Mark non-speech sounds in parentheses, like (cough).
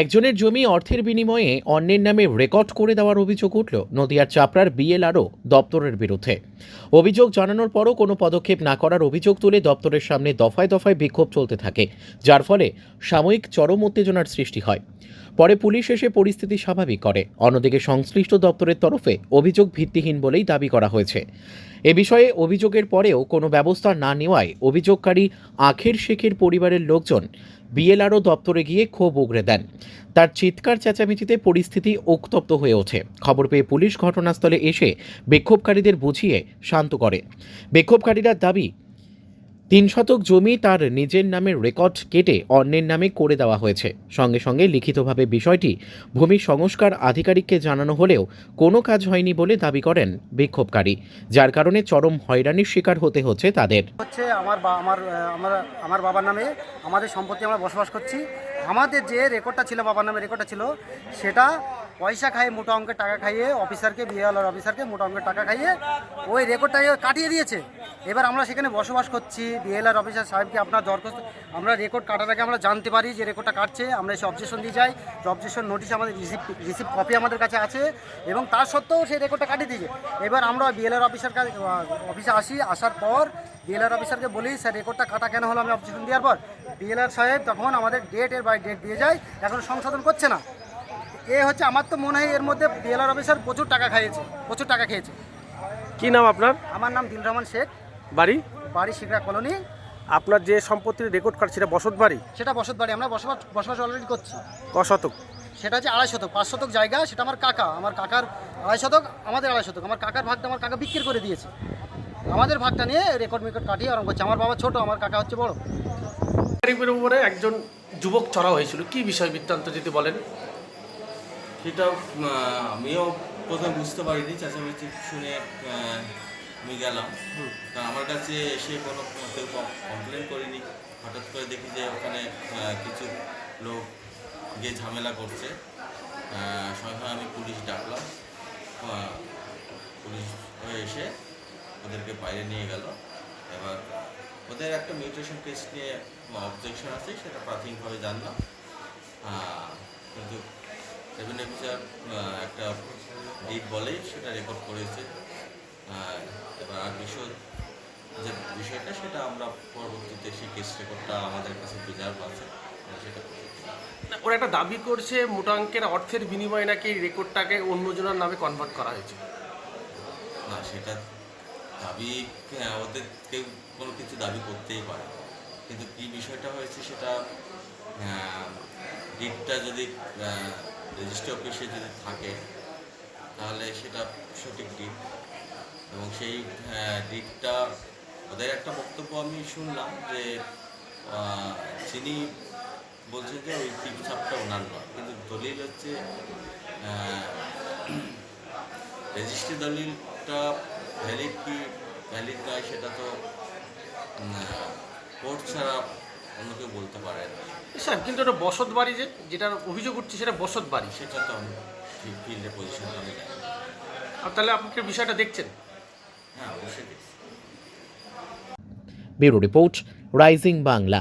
একজনের জমি অর্থের বিনিময়ে অন্যের নামে রেকর্ড করে দেওয়ার অভিযোগ উঠল। নদিয়ার চাপড়ার বিএলআরও দপ্তরের বিরুদ্ধে। অভিযোগ জানানোর পরও কোনো পদক্ষেপ না করার অভিযোগ তুলে দপ্তরের সামনে দফায় দফায় বিক্ষোভ চলতে থাকে, যার ফলে সাময়িক চরম উত্তেজনার সৃষ্টি হয়। পরে পুলিশ এসে পরিস্থিতি স্বাভাবিক করে। অন্যদিকে সংশ্লিষ্ট দপ্তরের তরফে অভিযোগ ভিত্তিহীন বলেই দাবি করা হয়েছে। এ বিষয়ে অভিযোগের পরেও কোনো ব্যবস্থা না নেওয়ায় অভিযোগকারী আখের শেখের পরিবারের লোকজন বিএলআরও দপ্তরে গিয়ে ক্ষোভ উগরে দেন। তার চিৎকার চেঁচামেচিতে পরিস্থিতি উত্তপ্ত হয়ে ওঠে। খবর পেয়ে পুলিশ ঘটনাস্থলে এসে বিক্ষোভকারীদের বুঝিয়ে শান্ত করে। বিক্ষোভকারীরা দাবি তিন শতক জমি তার নিজের নামে রেকর্ড কেটে অন্যের নামে করে দেওয়া হয়েছে। সঙ্গে সঙ্গে লিখিতভাবে বিষয়টি ভূমি সংস্কার আধিকারিককে জানানো হলেও কোনো কাজ হয়নি বলে দাবি করেন বিক্ষোভকারী, যার কারণে চরম হয়রানির শিকার হতে হচ্ছে তাদের। হচ্ছে আমার আমার আমার বাবার নামে আমাদের সম্পত্তি আমরা বসবাস করছি। আমাদের যে রেকর্ডটা ছিল, বাবার নামে রেকর্ডটা ছিল, সেটা পয়সা খাইয়ে মোটা অঙ্কের টাকা খাইয়ে অফিসারকে, বিএলআর অফিসারকে মোটা অঙ্কের টাকা খাইয়ে ওই রেকর্ডটা কাটিয়ে দিয়েছে। এবার আমরা সেখানে বসবাস করছি, বিএলআর অফিসার সাহেবকে আপনার দরখাস্ত, আমরা রেকর্ড কাটার আগে আমরা জানতে পারি যে রেকর্ডটা কাটছে, আমরা এসে অবজেকশন দিয়ে যাই অবজেকশন নোটিশ আমাদের রিসিভ রিসিভ কপি আমাদের কাছে আছে এবং তার সত্ত্বেও সেই রেকর্ডটা কাটিয়ে দিয়েছে। এবার আমরা বিএলআর অফিসার কাছে অফিসে আসি, আসার পর বিএলআর অফিসারকে বলি স্যার রেকর্ডটা কাটা কেন হলো? আমি অবজেকশন দেওয়ার পর বিএলআর সাহেব তখন আমাদের ডেটের বাই ডেট দিয়ে যায় এখন সংশোধন করছে না। এ হচ্ছে আমার তো মনে হয় এর মধ্যে ডিএলআর অফিসার প্রচুর টাকা খাইয়েছে প্রচুর টাকা খেয়েছে। কি নাম আপনার? আমার নাম দিল রহমান শেখ। বাড়ি? বাড়ি শিকরা কলোনি। আপনার যে সম্পত্তির রেকর্ড কার্ড সেটা বসত বাড়ি? সেটা বসত বাড়ি আমরা বসবাস বসবাস অলরেডি করছি। ক শতক? সেটা হচ্ছে আড়াই শতক পাঁচ শতক জায়গা সেটা আমার কাকা আমার কাকার আড়াই শতক আমাদের আড়াই শতক আমার কাকার ভাগটা আমার কাকা বিক্রি করে দিয়েছে। আমাদের ভাগটা নিয়ে রেকর্ড মেকর্ড কাটিয়ে আরম্ভ করছে। আমার বাবা ছোট আমার কাকা হচ্ছে বড়। তারিখের উপরে একজন যুবক চড়া হয়েছিল। কি বিষয় বৃত্তান্ত যদি বলেন? সেটা আমিও প্রথমে বুঝতে পারিনি চেঁচামেচি শুনে আমি গেলাম। তা আমার কাছে এসে কোনো কেউ কমপ্লেন করিনি। হঠাৎ করে দেখি যে ওখানে কিছু লোক গিয়ে ঝামেলা করছে। সঙ্গে সঙ্গে আমি পুলিশ ডাকলাম। পুলিশ হয়ে এসে ওদেরকে বাইরে নিয়ে গেল। এবার ওদের একটা মিউটেশন কেস নিয়ে অবজেকশন আছে সেটা প্রাথমিকভাবে জানলাম। কিন্তু রেভিনিউ অফিসার একটা ডিট বলেই সেটা রেকর্ড করেছে। এবার আর বিষয় যে বিষয়টা সেটা আমরা পরবর্তীতে সেই কেস রেকর্ডটা আমাদের কাছে প্রিজার্ভ আছে সেটা। ওরা একটা দাবি করছে মোটা অঙ্কের অর্থের বিনিময়ে নাকি রেকর্ডটাকে অন্যজনের নামে কনভার্ট করা হয়েছে। না সেটা দাবি হ্যাঁ, ওদের কেউ কোনো কিছু দাবি করতেই পারে। কিন্তু কি বিষয়টা হয়েছে সেটা ডিটটা যদি রেজিস্ট্রি অফিসে যদি থাকে তাহলে সেটা সঠিক ডিট এবং সেই ডিটটা ওদের একটা বক্তব্য আমি শুনলাম যে যিনি বলছে যে ওই টিপ ছাপটা ওনার নয়। কিন্তু দলিল হচ্ছে রেজিস্ট্রি (clears throat) দলিলটা ভ্যালিড কি ভ্যালিড নয় সেটা তো কোর্ট ছাড়া অন্য কেউ বলতে পারে না। স্যার কিন্তু এটা বসত বাড়ি যে যেটার অভিযোগ উঠছে সেটা বসত বাড়ি। সেটা তো আমি ফিল্ডের পজিশন আমি জানি আর তাহলে আপনি কি বিষয়টা দেখছেন? হ্যাঁ অবশ্যই দেখছি। Bureau report Rising Bangla.